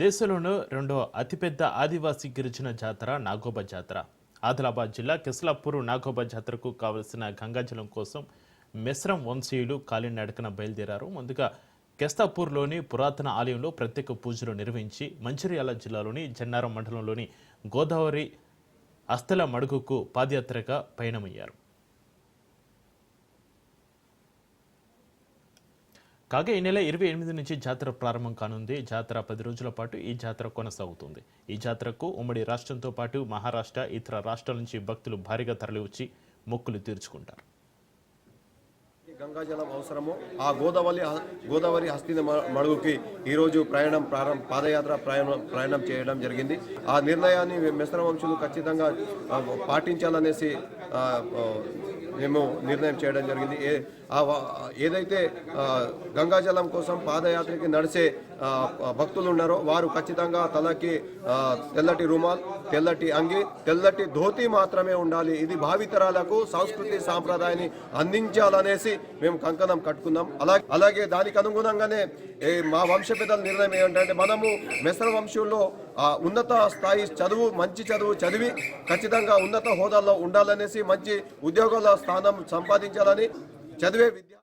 దేశంలోనూ రెండో అతిపెద్ద ఆదివాసీ గిరిజన జాతర నాగోబా జాతర. ఆదిలాబాద్ జిల్లా కిస్లాపూర్ నాగోబా జాతరకు కావలసిన గంగాజలం కోసం మిశ్రం వంశీయులు కాలినడకన బయలుదేరారు. ముందుగా కెస్తాపూర్లోని పురాతన ఆలయంలో ప్రత్యేక పూజలు నిర్వహించి మంచిర్యాల జిల్లాలోని జన్నారం మండలంలోని గోదావరి అస్తల మడుగుకు పాదయాత్రగా పయనమయ్యారు. కాగా ఈ నెల ఇరవై ఎనిమిది నుంచి జాతర ప్రారంభం కానుంది. జాతర పది రోజుల పాటు ఈ జాతర కొనసాగుతుంది. ఈ జాతరకు ఉమ్మడి రాష్ట్రంతో పాటు మహారాష్ట్ర ఇతర రాష్ట్రాల నుంచి భక్తులు భారీగా తరలివచ్చి మొక్కులు తీర్చుకుంటారు. గంగాజలం అవసరమో. ఆ గోదావరి గోదావరి హస్తిని మ- మడుగుకి ఈరోజు ప్రయాణం ప్రారంభ పాదయాత్ర ప్రయాణం ప్రయాణం చేయడం జరిగింది. ఆ నిర్ణయాన్ని మిశ్ర వంశులు ఖచ్చితంగా పాటించాలనేసి మేము నిర్ణయం చేయడం జరిగింది. ఏ ఏదైతే గంగాజలం కోసం పాదయాత్రకి నడిచే భక్తులు ఉన్నారో వారు ఖచ్చితంగా తలకి తెల్లటి రుమాల్ తెల్లటి అంగి తెల్లటి ధోతి మాత్రమే ఉండాలి. ఇది భావితరాలకు సంస్కృతి సాంప్రదాయాన్ని అందించాలనేసి మేము కంకణం కట్టుకున్నాం. అలాగే అలాగే దానికి అనుగుణంగానే మా వంశ పెద్దల నిర్ణయం ఏంటంటే మనము మెసర వంశంలో ఆ ఉన్నత స్థాయి చదువు మంచి చదువు చదివి ఖచ్చితంగా ఉన్నత హోదాల్లో ఉండాలనేసి మంచి ఉద్యోగాల స్థానం సంపాదించాలని చదివే విద్య